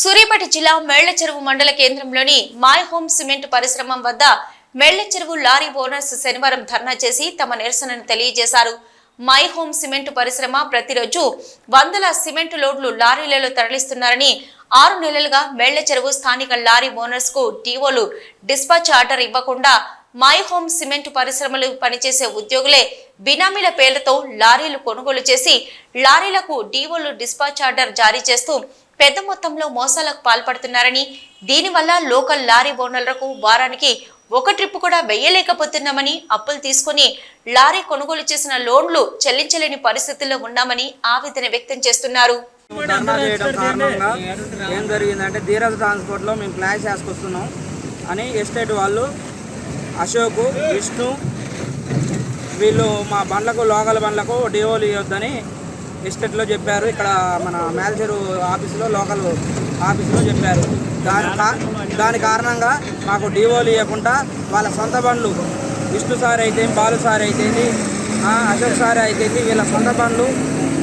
సూర్యాపేట జిల్లా మేళ్ళ చెరువు మండల కేంద్రంలోని మాయ్ హోమ్ సిమెంట్ పరిశ్రమ వద్ద మేళ్ళ చెరువు లారీ ఓనర్స్ శనివారం ధర్నా చేసి తమ నిరసనను తెలియజేశారు. మై హోమ్ సిమెంట్ పరిశ్రమ ప్రతిరోజు వందల సిమెంట్ లోడ్లు లారీలలో తరలిస్తున్నారని ఆరు నెలలుగా మేళ్ళ చెరువు స్థానిక లారీ ఓనర్స్కు డివోలు డిస్పాచ్ ఆర్డర్ ఇవ్వకుండా మై హోమ్ సిమెంట్ పరిశ్రమలు పనిచేసే ఉద్యోగులే బినామీల పేర్లతో లారీలు కొనుగోలు చేసి లారీలకు డీఓలు డిస్పాచ్ ఆర్డర్ జారీ చేస్తూ పెద్ద మొత్తంలో మోసాలకు పాల్పడుతున్నారని దీనివల్ల లోకల్ లారీ ఓనర్లకు వారానికి ఒక ట్రిప్ కూడా వెయ్యలేకపోతున్నామని అప్పులు తీసుకుని లారీ కొనుగోలు చేసిన లోన్లు చెల్లించలేని పరిస్థితుల్లో ఉన్నామని ఆవేదన వ్యక్తం చేస్తున్నారు. ధర్నా చేయడం కారణంగా ఏం జరిగిందంటే ధీరజ్ ట్రాన్స్పోర్ట్లో మేము ఫ్లాష్ చేసుకొస్తున్నాం అని ఎస్టేట్ వాళ్ళు అశోక్ విష్ణు వీళ్ళు మా బండ్లకు లోకల్ బండ్లకు డివోలు ఇవ్వద్దని ఎస్టేట్లో చెప్పారు. ఇక్కడ మన మేల్చెరు ఆఫీసులో లోకల్ ఆఫీసులో చెప్పారు. దాని దాని కారణంగా మాకు డివోలు ఇవ్వకుండా వాళ్ళ సొంత బండ్లు విష్ణు సార్ అయితే బాలు సార్ అయితే అశోక్ సార్ అయితే వీళ్ళ సొంత బండ్లు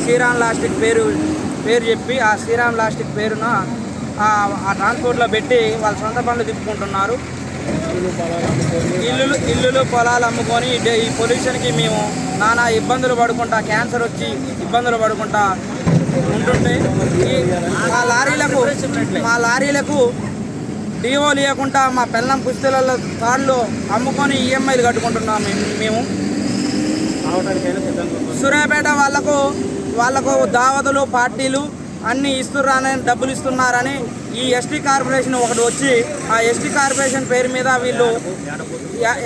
శ్రీరామ్ లాస్టిక్ పేరు పేరు చెప్పి ఆ శ్రీరామ్ లాస్టిక్ పేరున ఆ ట్రాన్స్పోర్ట్లో పెట్టి వాళ్ళ సొంత బండ్లు తిప్పుకుంటున్నారు. ఇల్లులు ఇల్లులు పొలాలు అమ్ముకొని డే- ఈ పొల్యూషన్కి మేము నానా ఇబ్బందులు పడుకుంటా క్యాన్సర్ వచ్చి ఇబ్బందులు పడుకుంటా ఉంటుంటే ఈ మా లారీలకు మా లారీలకు డివో లేకుండా మా పెళ్ళం పుస్తలలో కార్లు అమ్ముకొని ఈఎంఐలు కట్టుకుంటున్నాం మేము- మేము. సూర్యాపేట వాళ్ళకు వాళ్ళకు దావతులు పార్టీలు అన్నీ ఇస్తున్నారని డబ్బులు ఇస్తున్నారని ఈ ఎస్టీ కార్పొరేషన్ ఒకటి వచ్చి ఆ ఎస్టీ కార్పొరేషన్ పేరు మీద వీళ్ళు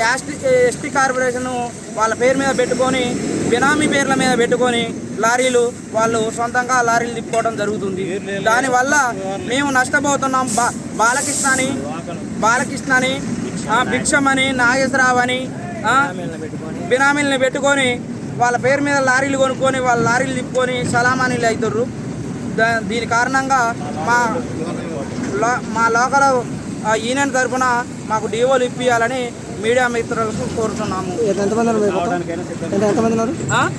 యాస్టీ ఎస్టీ కార్పొరేషన్ వాళ్ళ పేరు మీద పెట్టుకొని బినామీ పేర్ల మీద పెట్టుకొని లారీలు వాళ్ళు సొంతంగా లారీలు తిప్పుకోవడం జరుగుతుంది. దానివల్ల మేము నష్టపోతున్నాం. బా బాలకృష్ణ అని బాలకృష్ణ అని ఆ, భిక్షమని నాగేశ్వరరావు అని బినామీలను పెట్టుకొని వాళ్ళ పేరు మీద లారీలు కొనుక్కొని వాళ్ళ లారీలు తిప్పుకొని సలామానీలు అవుతారు దా- దీని కారణంగా మా లో మా లోకల్ యూనియన్ తరఫున మాకు డిఓలు ఇప్పియాలని మీడియా మిత్రులకు కోరుతున్నాము.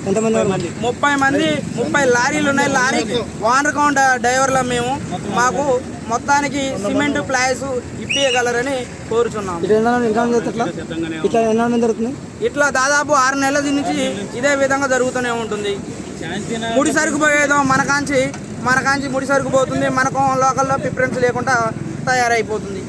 ఎంతమంది ముప్పై మంది. ముప్పై లారీలు ఉన్నాయి. లారీకి వానర్ కౌంట్ డ్రైవర్లు మేము మాకు మొత్తానికి సిమెంట్ ప్లాస్ ఇప్పియగలరని కోరుచున్నాము. ఇట్లా దాదాపు ఆరు నెలల నుంచి ఇదే విధంగా జరుగుతూనే ఉంటుంది. ముడి సరుకు పోయేదో మన కాంచి మన కాంచి ముడి సరుకు పోతుంది మనకు లోకల్లో ప్రిఫరెన్స్ లేకుండా తయారైపోతుంది.